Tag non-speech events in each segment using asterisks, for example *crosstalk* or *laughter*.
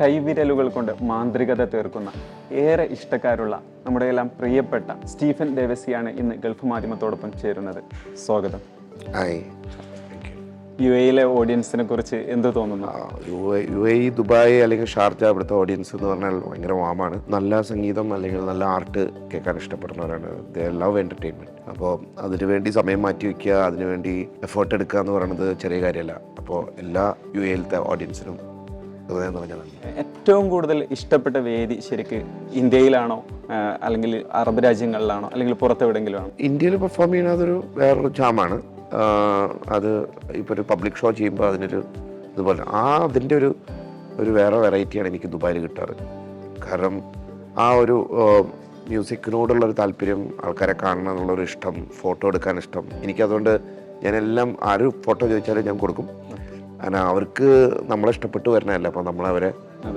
കൈവിരലുകൾ കൊണ്ട് മാന്ത്രികത തീർക്കുന്ന ഏറെ ഇഷ്ടക്കാരുള്ള നമ്മുടെ എല്ലാം പ്രിയപ്പെട്ട സ്റ്റീഫൻ ദേവസിയാണ് ഇന്ന് ഗൾഫ് മാധ്യമത്തോടൊപ്പം ചേരുന്നത്. സ്വാഗതം. യു എയിലെ ഓഡിയൻസിനെ കുറിച്ച് എന്ത് തോന്നുന്നു? U A U A Dubai അല്ലെങ്കിൽ ഷാർജ ഇവിടുത്തെ ഓഡിയൻസ് എന്ന് പറഞ്ഞാൽ ഭയങ്കര വാമാണ് നല്ല സംഗീതം അല്ലെങ്കിൽ നല്ല ആർട്ട് കേൾക്കാൻ ഇഷ്ടപ്പെടുന്നവരാണ്. ദ ലവ് എന്റർടൈൻമെന്റ് അപ്പോൾ അതിനുവേണ്ടി സമയം മാറ്റി വയ്ക്കുക അതിനുവേണ്ടി എഫേർട്ട് എടുക്കുക എന്ന് പറയുന്നത് ചെറിയ കാര്യമല്ല. അപ്പോൾ എല്ലാ യു എയിലത്തെ ഓഡിയൻസിനും ഹൃദയം ഏറ്റവും കൂടുതൽ ഇഷ്ടപ്പെട്ട വേദി ശരിക്ക് ഇന്ത്യയിലാണോ അല്ലെങ്കിൽ അറബ് രാജ്യങ്ങളിലാണോ അല്ലെങ്കിൽ പുറത്തെവിടെങ്കിലും ആണോ ഇന്ത്യയിൽ പെർഫോം ചെയ്യുന്നതൊരു വേറൊരു ചാമാണ് അത് ഇപ്പോൾ ഒരു പബ്ലിക് ഷോ ചെയ്യുമ്പോൾ അതിനൊരു ഇതുപോലെ ആ അതിന്റെ ഒരു ഒരു വേറെ വെറൈറ്റിയാണ് എനിക്ക് ദുബായിൽ കിട്ടാറ്. കാരണം ആ ഒരു മ്യൂസിക്കിനോടുള്ളൊരു താല്പര്യം ആൾക്കാരെ കാണണം എന്നുള്ളൊരു ഇഷ്ടം ഫോട്ടോ എടുക്കാൻ ഇഷ്ടം. എനിക്കതുകൊണ്ട് ഞാനെല്ലാം ആരും ഫോട്ടോ ചോദിച്ചാലും ഞാൻ കൊടുക്കും. കാരണം അവർക്ക് നമ്മളെ ഇഷ്ടപ്പെട്ട് വരണമല്ല അപ്പോൾ നമ്മളവരെ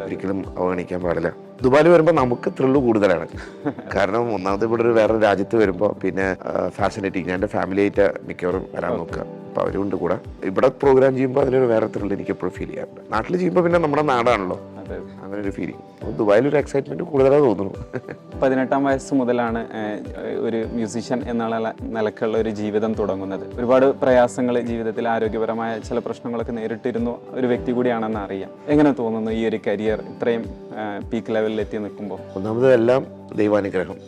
ഒരിക്കലും അവഗണിക്കാൻ പാടില്ല. ദുബായിൽ വരുമ്പോൾ നമുക്ക് ത്രില്ല് കൂടുതലാണ്. *laughs* കാരണം ഒന്നാമത് ഇവിടെ ഒരു വേറെ രാജ്യത്ത് വരുമ്പോൾ പിന്നെ ഫാസിനേറ്റിങ് ഞാൻ എന്റെ ഫാമിലിയായിട്ട് മിക്കവാറും വരാൻ നോക്കുക. അപ്പോൾ അവരുണ്ട് കൂടെ. ഇവിടെ പ്രോഗ്രാം ചെയ്യുമ്പോൾ അതിനൊരു വേറെ ത്രില്ല് എനിക്ക് എപ്പോഴും ഫീൽ ചെയ്യാറുണ്ട്. നാട്ടിൽ ചെയ്യുമ്പോൾ പിന്നെ നമ്മുടെ നാടാണല്ലോ. അങ്ങനെ ഒരു ഫീലിംഗ് ഒരു എക്സൈറ്റ്മെന്റ് കൂടുതലായി തോന്നുന്നു. പതിനെട്ടാം വയസ്സ് മുതലാണ് ഒരു മ്യൂസിഷ്യൻ എന്നുള്ള നിലക്കുള്ള ഒരു ജീവിതം തുടങ്ങുന്നത്. ഒരുപാട് പ്രയാസങ്ങൾ ജീവിതത്തിൽ ആരോഗ്യപരമായ ചില പ്രശ്നങ്ങളൊക്കെ നേരിട്ടിരുന്നു ഒരു വ്യക്തി കൂടിയാണെന്ന് അറിയാം. എങ്ങനെ തോന്നുന്നു ഈ ഒരു കരിയർ ഇത്രയും പീക്ക് ലെവലിൽ എത്തി നിൽക്കുമ്പോൾ ഒന്നാമത് എല്ലാം ദൈവാനുഗ്രഹം.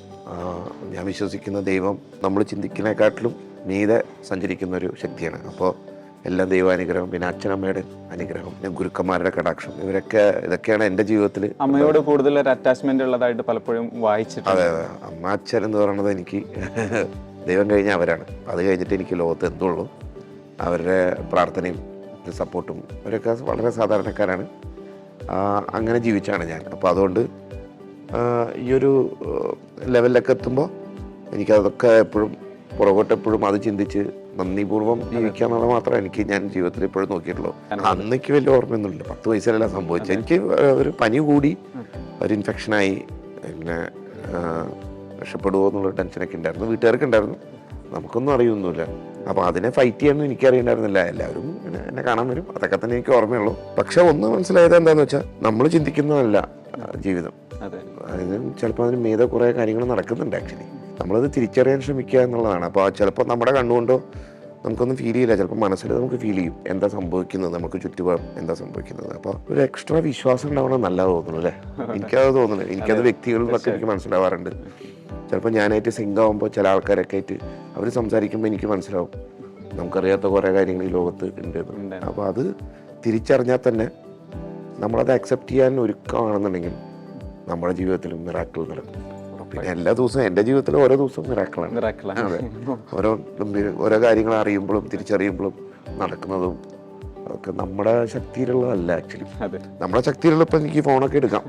ഞാൻ വിശ്വസിക്കുന്ന ദൈവം നമ്മൾ ചിന്തിക്കുന്നതിനെക്കാട്ടിലും മീതെ സഞ്ചരിക്കുന്ന ഒരു ശക്തിയാണ്. അപ്പോൾ എല്ലാം ദൈവാനുഗ്രഹം പിന്നെ അച്ഛനമ്മയുടെ അനുഗ്രഹം പിന്നെ ഗുരുക്കന്മാരുടെ കടാക്ഷം ഇവരൊക്കെ ഇതൊക്കെയാണ് എന്റെ ജീവിതത്തിൽ അമ്മയോട് കൂടുതൽ ഒരു അറ്റാച്ച്മെന്റ് ഉള്ളതായിട്ട് പലപ്പോഴും വായിച്ചിട്ടുണ്ട്. അതെ അതെ. അമ്മ അച്ഛൻ എന്ന് പറയുന്നത് എനിക്ക് *laughs* ദൈവം കഴിഞ്ഞ അവരാണ്. അത് കഴിഞ്ഞിട്ട് എനിക്ക് ലോകത്ത് എന്തുള്ളൂ അവരുടെ പ്രാർത്ഥനയും സപ്പോർട്ടും അവരൊക്കെ വളരെ സാധാരണക്കാരാണ്. അങ്ങനെ ജീവിച്ചാണ് ഞാൻ. അപ്പോൾ അതുകൊണ്ട് ഈ ഒരു ലെവലിലൊക്കെ എത്തുമ്പോൾ എനിക്കതൊക്കെ എപ്പോഴും പുറകോട്ട് എപ്പോഴും അത് ചിന്തിച്ച് നന്ദിപൂർവം ജീവിക്കുക എന്നുള്ളത് മാത്രമേ എനിക്ക് ഞാൻ ജീവിതത്തിൽ ഇപ്പോഴും നോക്കിയിട്ടുള്ളൂ അന്നേക്ക് വലിയ ഓർമ്മയൊന്നുമില്ല. പത്ത് വയസ്സിലല്ല സംഭവിച്ചത്. എനിക്ക് ഒരു പനി കൂടി ഒരു ഇൻഫെക്ഷനായി പിന്നെ രക്ഷപ്പെടുമോ എന്നുള്ള ടെൻഷനൊക്കെ ഉണ്ടായിരുന്നു. വീട്ടുകാർക്ക് ഉണ്ടായിരുന്നു. നമുക്കൊന്നും അറിയൊന്നുമില്ല. അപ്പോൾ അതിനെ ഫൈറ്റ് ചെയ്യാനൊന്നും എനിക്ക് അറിയണ്ടായിരുന്നില്ല എല്ലാവരും പിന്നെ എന്നെ കാണാൻ വരും. അതൊക്കെ തന്നെ എനിക്ക് ഓർമ്മയുള്ളൂ. പക്ഷെ ഒന്ന് മനസ്സിലായത് എന്താണെന്ന് വെച്ചാൽ നമ്മൾ ചിന്തിക്കുന്നതല്ല ജീവിതം. അതെ. അതായത് ചിലപ്പോൾ അതിന് മീതെ കുറേ കാര്യങ്ങൾ നടക്കുന്നുണ്ട് ആക്ച്വലി നമ്മളത് തിരിച്ചറിയാൻ ശ്രമിക്കുക എന്നുള്ളതാണ്. അപ്പോൾ ചിലപ്പോൾ നമ്മുടെ കണ്ണുകൊണ്ടോ നമുക്കൊന്നും ഫീൽ ചെയ്യില്ല. ചിലപ്പോൾ മനസ്സിൽ നമുക്ക് ഫീൽ ചെയ്യും. എന്താ സംഭവിക്കുന്നത്? നമുക്ക് ചുറ്റുപാടും എന്താ സംഭവിക്കുന്നത്? അപ്പോൾ ഒരു എക്സ്ട്രാ വിശ്വാസം ഉണ്ടാവണം നല്ല തോന്നുന്നു അല്ലേ? എനിക്കത് തോന്നുന്നു. എനിക്കത് വ്യക്തികളിലൊക്കെ എനിക്ക് മനസ്സിലാവാറുണ്ട്. ചിലപ്പോൾ ഞാനായിട്ട് സിങ്ക് ആകുമ്പോൾ ചില ആൾക്കാരൊക്കെ ആയിട്ട് അവർ സംസാരിക്കുമ്പോൾ എനിക്ക് മനസ്സിലാവും. നമുക്കറിയാത്ത കുറേ കാര്യങ്ങൾ ഈ ലോകത്ത് ഉണ്ട് ഉണ്ട്. അപ്പോൾ അത് തിരിച്ചറിഞ്ഞാൽ തന്നെ നമ്മളത് അക്സെപ്റ്റ് ചെയ്യാൻ ഒരുക്കമാണെന്നുണ്ടെങ്കിൽ നമ്മുടെ ജീവിതത്തിലും മിറാക്കിൾ നടക്കും. പിന്നെ എല്ലാ ദിവസവും എന്റെ ജീവിതത്തിൽ ഓരോ ദിവസവും മിറാക്കളാണ്. അതെ. ഓരോ ഓരോ കാര്യങ്ങൾ അറിയുമ്പോഴും തിരിച്ചറിയുമ്പോഴും നടക്കുന്നതും അതൊക്കെ നമ്മുടെ ശക്തിയിലുള്ളതല്ല ആക്ച്വലി നമ്മുടെ ശക്തിയിലുള്ള ഇപ്പം എനിക്ക് ഫോണൊക്കെ എടുക്കാം.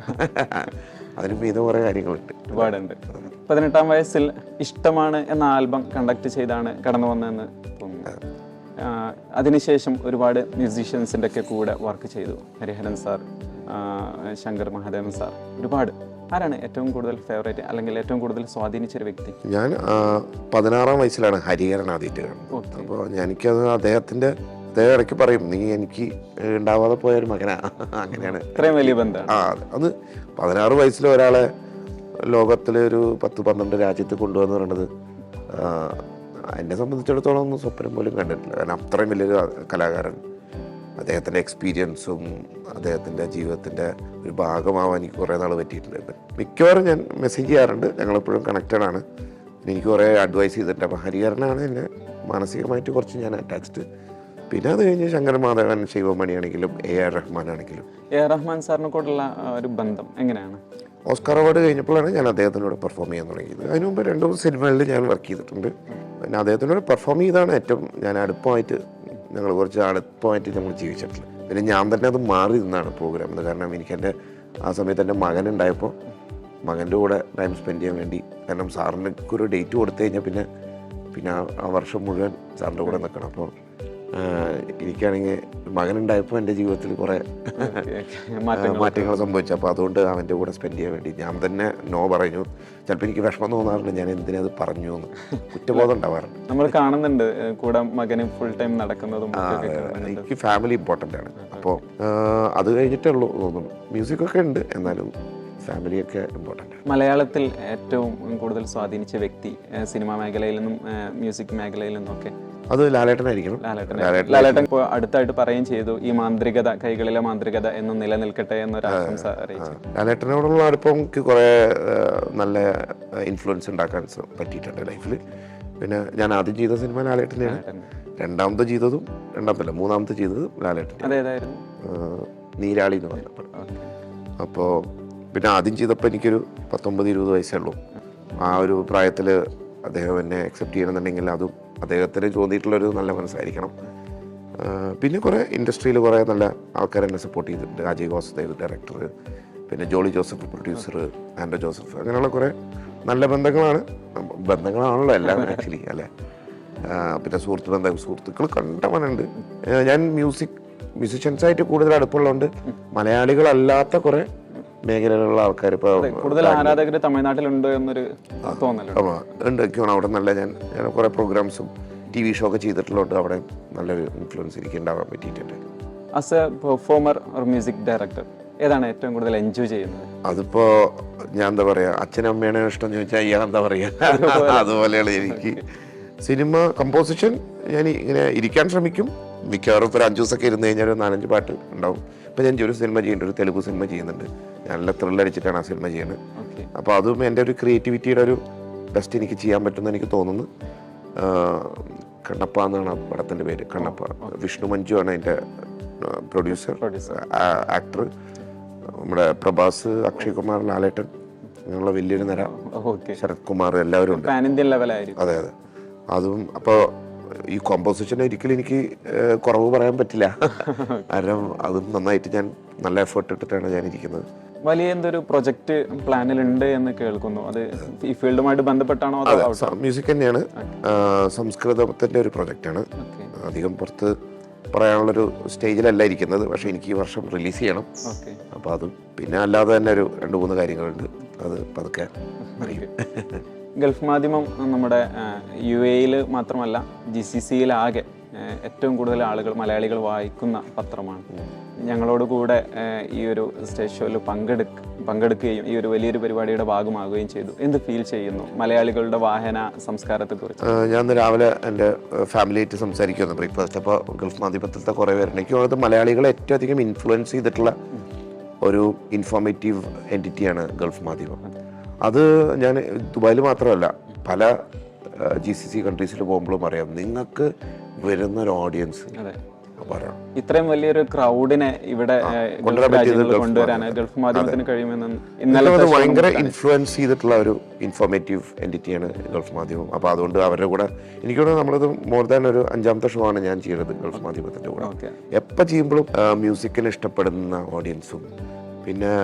അതിന് മീത കുറേ കാര്യങ്ങളുണ്ട്. ഒരുപാടുണ്ട്. പതിനെട്ടാം വയസ്സിൽ ഇഷ്ടമാണ് എന്ന ആൽബം കണ്ടക്ട് ചെയ്താണ് കടന്നു വന്നതെന്ന് തോന്നുന്നു. അതിനുശേഷം ഒരുപാട് മ്യൂസീഷ്യൻസിന്റെ ഒക്കെ കൂടെ വർക്ക് ചെയ്തു. ഹരിഹരൻ സാർ ശങ്കർ മഹാദേവൻ സാർ ഒരുപാട്. ആരാണ് ഏറ്റവും കൂടുതൽ ഫേവറേറ്റ് അല്ലെങ്കിൽ ഏറ്റവും കൂടുതൽ സ്വാധീനിച്ച ഒരു വ്യക്തി? ഞാൻ പതിനാറാം വയസ്സിലാണ് ഹരിഹരൻ ആദ്യമായിട്ട് കാണുന്നത്. അപ്പോൾ എനിക്കത് അദ്ദേഹത്തിന്റെ അദ്ദേഹം ഇടയ്ക്ക് പറയും നീ എനിക്ക് ഉണ്ടാവാതെ പോയ ഒരു മകനാ. അങ്ങനെയാണ്. ഇത്രയും വലിയ ബന്ധം ആ അതെ. അത് പതിനാറ് വയസ്സിൽ ഒരാളെ ലോകത്തിലെ ഒരു പത്ത് പന്ത്രണ്ട് രാജ്യത്ത് കൊണ്ടുവന്ന് പറയുന്നത് എന്നെ സംബന്ധിച്ചിടത്തോളം ഒന്നും സ്വപ്നം പോലും കണ്ടിട്ടില്ല. കാരണം അത്രയും വലിയൊരു കലാകാരൻ. അദ്ദേഹത്തിന്റെ എക്സ്പീരിയൻസും അദ്ദേഹത്തിന്റെ ജീവിതത്തിന്റെ ഒരു ഭാഗമാവാൻ എനിക്ക് കുറേ നാൾ പറ്റിയിട്ടുണ്ട്. മിക്കവാറും ഞാൻ മെസ്സേജ് ചെയ്യാറുണ്ട്. ഞങ്ങളെപ്പോഴും കണക്റ്റഡ് ആണ്. എനിക്ക് കുറേ അഡ്വൈസ് ചെയ്തിട്ടുണ്ട്. അപ്പോൾ ഹരിഹരനാണ് എന്നെ മാനസികമായിട്ട് കുറച്ച് ഞാൻ അറ്റാച്ച്ഡ് പിന്നെ അത് കഴിഞ്ഞ് ശങ്കർ മാധവൻ ശിവമണി ആണെങ്കിലും എ ആർ റഹ്മാൻ ആണെങ്കിലും എ ആർ റഹ്മാൻ സാറിനെ കൂടെയുള്ള ഒരു ബന്ധം എങ്ങനെയാണ്? ഓസ്കാർ അവാർഡ് കഴിഞ്ഞപ്പോഴാണ് ഞാൻ അദ്ദേഹത്തിനോട് പെർഫോം ചെയ്യാൻ തുടങ്ങിയത്. അതിനു മുമ്പ് രണ്ടു മൂന്ന് സിനിമകളിൽ ഞാൻ വർക്ക് ചെയ്തിട്ടുണ്ട്. പിന്നെ അദ്ദേഹത്തിനോട് പെർഫോം ചെയ്താണ് ഏറ്റവും ഞാൻ അടുപ്പമായിട്ട് ഞങ്ങൾ കുറച്ച് അടുപ്പമായിട്ട് നമ്മൾ ജീവിച്ചിട്ടുള്ളത് പിന്നെ ഞാൻ തന്നെ അത് മാറി നിന്നാണ് പ്രോഗ്രാം കാരണം എനിക്ക് എന്റെ ആ സമയത്ത് എന്റെ മകൻ ഉണ്ടായപ്പോൾ മകന്റെ കൂടെ ടൈം സ്പെൻഡ് ചെയ്യാൻ വേണ്ടി കാരണം സാറിനൊക്കെ ഒരു ഡേറ്റ് കൊടുത്തു കഴിഞ്ഞാൽ പിന്നെ പിന്നെ ആ വർഷം മുഴുവൻ സാറിന്റെ കൂടെ നിൽക്കണം അപ്പോൾ എനിക്കാണെങ്കിൽ മകനുണ്ടായപ്പോൾ എന്റെ ജീവിതത്തിൽ കുറേ മാറ്റങ്ങൾ സംഭവിച്ചു. അപ്പോൾ അതുകൊണ്ട് അവന്റെ കൂടെ സ്പെൻഡ് ചെയ്യാൻ വേണ്ടി ഞാൻ തന്നെ നോ പറഞ്ഞു. ചിലപ്പോൾ എനിക്ക് വിഷമം തോന്നാറുണ്ട് ഞാൻ എന്തിനത് പറഞ്ഞു എന്ന്. കുറ്റബോധം ഉണ്ടാവാറുണ്ട്. നമ്മൾ കാണുന്നുണ്ട് കൂടെ മകന് ഫുൾ ടൈം നടക്കുന്നതും എനിക്ക് ഫാമിലി ഇമ്പോർട്ടന്റ് ആണ്. അപ്പോൾ അത് കഴിഞ്ഞിട്ടേ ഉള്ളൂ തോന്നുന്നു. മ്യൂസിക്കൊക്കെ ഉണ്ട് എന്നാലും ഫാമിലിയൊക്കെ ഇമ്പോർട്ടന്റ് മലയാളത്തിൽ ഏറ്റവും കൂടുതൽ സ്വാധീനിച്ച വ്യക്തി സിനിമാ മേഖലയിൽ നിന്നും മ്യൂസിക് മേഖലയിൽ നിന്നും ഒക്കെ അത് ലാലേട്ടനായിരിക്കണം. ലാലേട്ടൻ. ഇപ്പോൾ അടുത്തായിട്ട് പറയുകയും ചെയ്തു ഈ മാന്ത്രികത കൈകളിലെ മാന്ത്രികത എന്നും നിലനിൽക്കട്ടെ എന്നൊരു ആശംസ അറിയിച്ചു. ലാലേട്ടനോടുള്ള അടുപ്പം എനിക്ക് കുറേ നല്ല ഇൻഫ്ലുവൻസ് ഉണ്ടാക്കാൻ പറ്റിയിട്ടുണ്ട് ലൈഫിൽ പിന്നെ ഞാൻ ആദ്യം ചെയ്ത സിനിമ ലാലേട്ടനെയാണ്. രണ്ടാമത്തെ ചെയ്തതും രണ്ടാമത്തല്ല മൂന്നാമത്തെ ചെയ്തത് ലാലേട്ടൻ നീരാളി എന്ന് പറഞ്ഞപ്പോൾ അപ്പോൾ പിന്നെ ആദ്യം ചെയ്തപ്പോൾ എനിക്കൊരു പത്തൊമ്പത് ഇരുപത് വയസ്സേ ഉള്ളൂ. ആ ഒരു പ്രായത്തിൽ അദ്ദേഹം എന്നെ അക്സെപ്റ്റ് ചെയ്യണമെന്നുണ്ടെങ്കിൽ അതും അദ്ദേഹത്തിന് തോന്നിയിട്ടുള്ളൊരു നല്ല മനസ്സായിരിക്കണം. പിന്നെ കുറേ ഇൻഡസ്ട്രിയിൽ കുറേ നല്ല ആൾക്കാർ എന്നെ സപ്പോർട്ട് ചെയ്തിട്ടുണ്ട്. അജയ് വാസുദേവ് ഡയറക്ടർ പിന്നെ ജോളി ജോസഫ് പ്രൊഡ്യൂസർ ആൻഡ്രോ ജോസഫ് അങ്ങനെയുള്ള കുറേ നല്ല ബന്ധങ്ങളാണ്. ബന്ധങ്ങളാണല്ലോ എല്ലാം ആക്ച്വലി അല്ലേ? പിന്നെ സുഹൃത്ത് ബന്ധം സുഹൃത്തുക്കൾ കണ്ടവനുണ്ട്. ഞാൻ മ്യൂസിക് മ്യൂസിഷ്യൻസായിട്ട് കൂടുതൽ അടുപ്പമുള്ളതുകൊണ്ട് മലയാളികളല്ലാത്ത കുറേ മേഖലയിലുള്ള ആൾക്കാർ ഇപ്പോൾ കൂടുതൽ ആരാധകർ തമിഴ്നാട്ടിലുണ്ട് എന്നൊരു തോന്നലുണ്ട്. ഉണ്ട് അവിടെ നല്ല ഞാൻ ഞാൻ കുറേ പ്രോഗ്രാംസും ടി വി ഷോ ഒക്കെ ചെയ്തിട്ടുള്ളത് അവിടെ നല്ലൊരു ഇൻഫ്ലുവൻസ് എനിക്ക് ഉണ്ടാവാൻ പറ്റിയിട്ടുണ്ട്. As a performer or music director ഏതാണ് ഏറ്റവും കൂടുതൽ എൻജോയ് ചെയ്യുന്നത്? അതിപ്പോ ഞാൻ എന്താ പറയാ അച്ഛനും അമ്മയാണ് ഇഷ്ടം ചോദിച്ചാൽ ഇയാൾ എന്താ പറയാ? അതുപോലെയാണ് എനിക്ക്. സിനിമ കമ്പോസിഷൻ ഞാൻ ഇങ്ങനെ ഇരിക്കാൻ ശ്രമിക്കും. മിക്കവാറും ഇപ്പോൾ ഒരു അഞ്ച് ദിവസമൊക്കെ ഇരുന്ന് കഴിഞ്ഞാൽ ഒരു നാലഞ്ച് പാട്ട് ഉണ്ടാവും. ഇപ്പം ഞാൻ ഒരു സിനിമ ചെയ്യുന്നുണ്ട് ഒരു തെലുഗു സിനിമ ചെയ്യുന്നുണ്ട്. ഞാൻ നല്ല ത്രില്ലടിച്ചിട്ടാണ് ആ സിനിമ ചെയ്യുന്നത്. അപ്പോൾ അതും എന്റെ ഒരു ക്രിയേറ്റിവിറ്റിയുടെ ഒരു ബെസ്റ്റ് എനിക്ക് ചെയ്യാൻ പറ്റുമെന്ന് എനിക്ക് തോന്നുന്നു. കണ്ണപ്പ എന്നാണ് ആ പടത്തിന്റെ പേര്. കണ്ണപ്പ. വിഷ്ണു മഞ്ജു ആണ് അതിന്റെ പ്രൊഡ്യൂസർ ആക്ടർ. നമ്മുടെ പ്രഭാസ് അക്ഷയ് കുമാർ ലാലേട്ടൻ അങ്ങനെയുള്ള വലിയൊരു നിര ശരത് കുമാർ എല്ലാവരും ഉണ്ട്. അതെ അതെ. അതും അപ്പോൾ ഈ കോമ്പോസിഷൻ ഒരിക്കലും എനിക്ക് കുറവ് പറയാൻ പറ്റില്ല. *laughs* കാരണം അതും നന്നായിട്ട് ഞാൻ നല്ല എഫേർട്ട് ഇട്ടിട്ടാണ് ഞാൻ ഇരിക്കുന്നത് വലിയ എന്തൊരു പ്രൊജക്ട് പ്ലാനിലുണ്ട് എന്ന് കേൾക്കുന്നു. അത് ഈ ഫീൽഡുമായിട്ട് ബന്ധപ്പെട്ടാണോ മ്യൂസിക് തന്നെയാണ്. സംസ്കൃതത്തിന്റെ ഒരു പ്രൊജക്റ്റാണ് ആണ്. അധികം പുറത്ത് പറയാനുള്ളൊരു സ്റ്റേജിലല്ല ഇരിക്കുന്നത്. പക്ഷെ എനിക്ക് ഈ വർഷം റിലീസ് ചെയ്യണം. അപ്പൊ അപ്പോൾ അതും പിന്നെ അല്ലാതെ തന്നെ ഒരു രണ്ട് മൂന്ന് കാര്യങ്ങളുണ്ട്. അത് പതുക്കെ അറിയും. *laughs* ഗൾഫ് മാധ്യമം നമ്മുടെ യു എയിൽ മാത്രമല്ല ജി സി സിയിലാകെ ഏറ്റവും കൂടുതൽ ആളുകൾ മലയാളികൾ വായിക്കുന്ന പത്രമാണ്. ഞങ്ങളോട് കൂടെ ഈ ഒരു സ്റ്റേജ് ഷോയിൽ പങ്കെടുക്ക പങ്കെടുക്കുകയും ഈ ഒരു വലിയൊരു പരിപാടിയുടെ ഭാഗമാകുകയും ചെയ്തു. എന്ത് ഫീൽ ചെയ്യുന്നു മലയാളികളുടെ വാഹന സംസ്കാരത്തെക്കുറിച്ച് കുറിച്ച്? ഞാൻ രാവിലെ എന്റെ ഫാമിലി ഫാമിലിയായിട്ട് സംസാരിക്കുന്നു ബ്രേക്ക്ഫാസ്റ്റ്. അപ്പോൾ ഗൾഫ് മാധ്യമത്തിലത്തെ കുറേ പേരുണ്ട്. എനിക്ക് തോന്നുന്നത് മലയാളികളെ ഏറ്റവും അധികം ഇൻഫ്ലുവൻസ് ചെയ്തിട്ടുള്ള ഒരു ഇൻഫോർമേറ്റീവ് എന്റിറ്റിയാണ് ഗൾഫ് മാധ്യമം. അത് ഞാൻ ദുബായിൽ മാത്രമല്ല പല ജി സി സി കൺട്രീസിൽ പോകുമ്പോഴും അറിയാം നിങ്ങൾക്ക് വരുന്ന ഒരു ഓഡിയൻസ് ഇത്രയും വലിയൊരു ക്രൗഡിനെ ഇവിടെ കൊണ്ടുവരാൻ ഗൾഫ് മാധ്യമത്തിന് കഴിയുമെന്ന് ഭയങ്കര ഇൻഫ്ലുവൻസ് ചെയ്തിട്ടുള്ള ഒരു ഇൻഫോർമേറ്റീവ് എന്റിറ്റിയാണ് ഗൾഫ് മാധ്യമം. അപ്പോൾ അതുകൊണ്ട് അവരുടെ കൂടെ എനിക്കിവിടെ നമ്മളത് മോർ ദാൻ ഒരു അഞ്ചാമത്തെ ഷോ ആണ് ഞാൻ ചെയ്യുന്നത് ഗൾഫ് മാധ്യമത്തിന്റെ കൂടെ. എപ്പോ എപ്പോൾ ചെയ്യുമ്പോഴും മ്യൂസിക്കിന് ഇഷ്ടപ്പെടുന്ന ഓഡിയൻസും പിന്നെ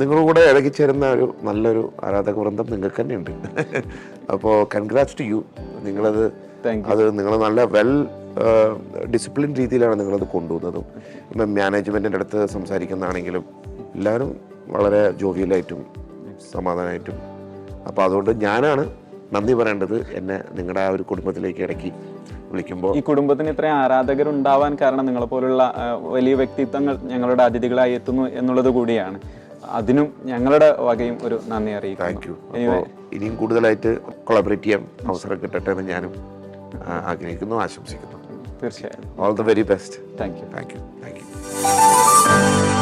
നിങ്ങളുടെ കൂടെ ഇടയ്ക്ക് ചേരുന്ന ഒരു നല്ലൊരു ആരാധക വൃന്ദം നിങ്ങൾക്ക് തന്നെ ഉണ്ട് അപ്പോൾ കൺഗ്രാറ്റ്സ് ടു യു നിങ്ങളത് അത് നിങ്ങൾ നല്ല വെൽ ഡിസിപ്ലിൻ രീതിയിലാണ് നിങ്ങളത് കൊണ്ടുപോകുന്നതും ഇപ്പം മാനേജ്മെന്റിന്റെ അടുത്ത് സംസാരിക്കുന്നതാണെങ്കിലും എല്ലാവരും വളരെ ജോവിയലായിട്ടും സമാധാനമായിട്ടും. അപ്പോൾ അതുകൊണ്ട് ഞാനാണ് നന്ദി പറയേണ്ടത് എന്നെ നിങ്ങളുടെ ആ ഒരു കുടുംബത്തിലേക്ക് ഇടയ്ക്ക് വിളിക്കുമ്പോൾ. ഈ കുടുംബത്തിന് ഇത്രയും ആരാധകർ ഉണ്ടാവാൻ കാരണം നിങ്ങളെ പോലുള്ള വലിയ വ്യക്തിത്വങ്ങൾ ഞങ്ങളുടെ അതിഥികളായി എത്തുന്നു എന്നുള്ളത് കൂടിയാണ്. അതിനും ഞങ്ങളുടെ വകയും ഒരു നന്ദി അറിയിക്കും താങ്ക് യു ഇനിയും കൂടുതലായിട്ട് കൊളാബറേറ്റ് ചെയ്യാൻ അവസരം കിട്ടട്ടെ എന്ന് ഞാനും ആഗ്രഹിക്കുന്നു ആശംസിക്കുന്നു. തീർച്ചയായും. All the very best thank you thank you thank you